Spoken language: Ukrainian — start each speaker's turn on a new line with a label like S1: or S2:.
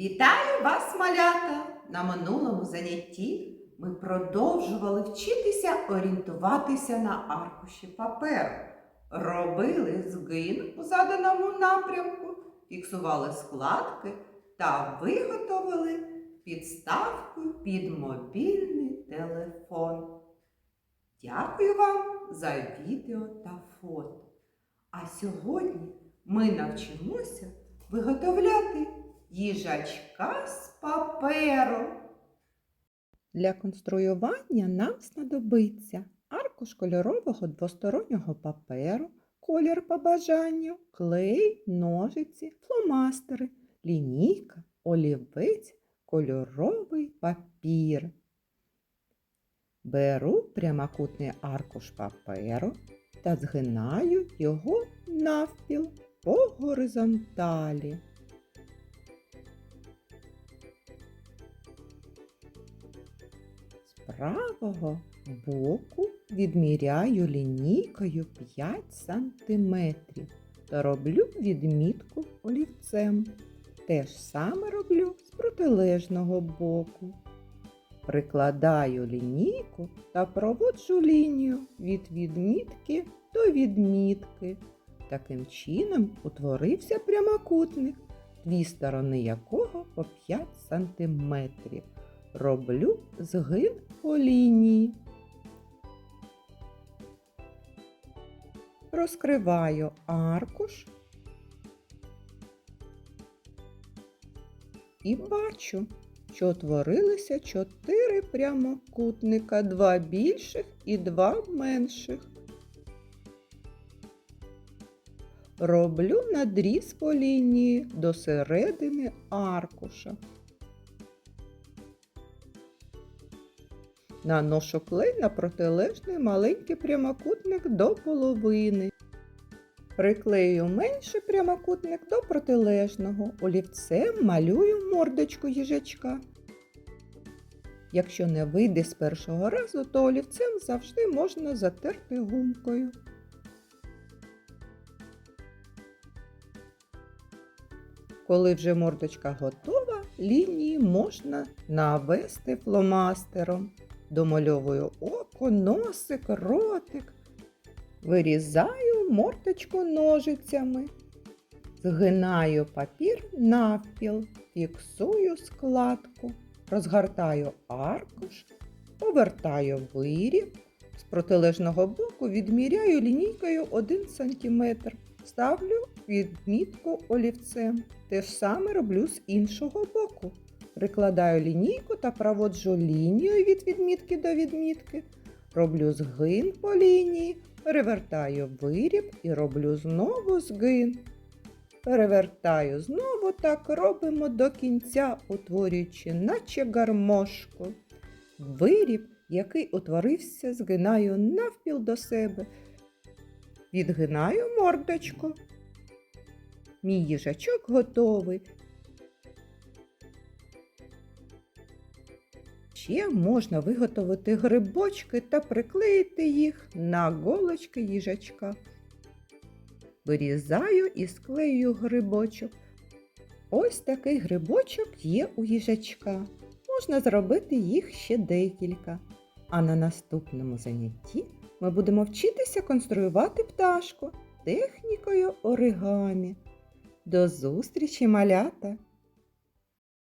S1: Вітаю вас, малята! На минулому занятті ми продовжували вчитися орієнтуватися на аркуші паперу. Робили згин у заданому напрямку, фіксували складки та виготовили підставку під мобільний телефон. Дякую вам за відео та фото. А сьогодні ми навчимося виготовляти їжачка з паперу. Для конструювання нам знадобиться аркуш кольорового двостороннього паперу, колір по бажанню, клей, ножиці, фломастери, лінійка, олівець, кольоровий папір. Беру прямокутний аркуш паперу та згинаю його навпіл по горизонталі. Правого боку відміряю лінійкою 5 см та роблю відмітку олівцем. Те ж саме роблю з протилежного боку. Прикладаю лінійку та проводжу лінію від відмітки до відмітки. Таким чином утворився прямокутник, дві сторони якого по 5 см. Роблю згин по лінії. Розкриваю аркуш і бачу, що утворилися чотири прямокутника, два більших і два менших. Роблю надріз по лінії до середини аркуша. Наношу клей на протилежний маленький прямокутник до половини. Приклею менший прямокутник до протилежного. Олівцем малюю мордочку їжачка. Якщо не вийде з першого разу, то олівцем завжди можна затерти гумкою. Коли вже мордочка готова, лінії можна навести фломастером. Домальовую око, носик, ротик. Вирізаю морточку ножицями. Згинаю папір навпіл, фіксую складку, розгортаю аркуш, повертаю виріб. З протилежного боку відміряю лінійкою 1 см. Ставлю відмітку олівцем. Те ж саме роблю з іншого боку. Прикладаю лінійку та проводжу лінію від відмітки до відмітки. Роблю згин по лінії, перевертаю виріб і роблю знову згин. Перевертаю знову так робимо до кінця, утворюючи, наче гармошку. Виріб, який утворився, згинаю навпіл до себе. Відгинаю мордочку. Мій їжачок готовий. Ще можна виготовити грибочки та приклеїти їх на голочки їжачка. Вирізаю і склею грибочок. Ось такий грибочок є у їжачка. Можна зробити їх ще декілька. А на наступному занятті ми будемо вчитися конструювати пташку технікою оригамі. До зустрічі, малята!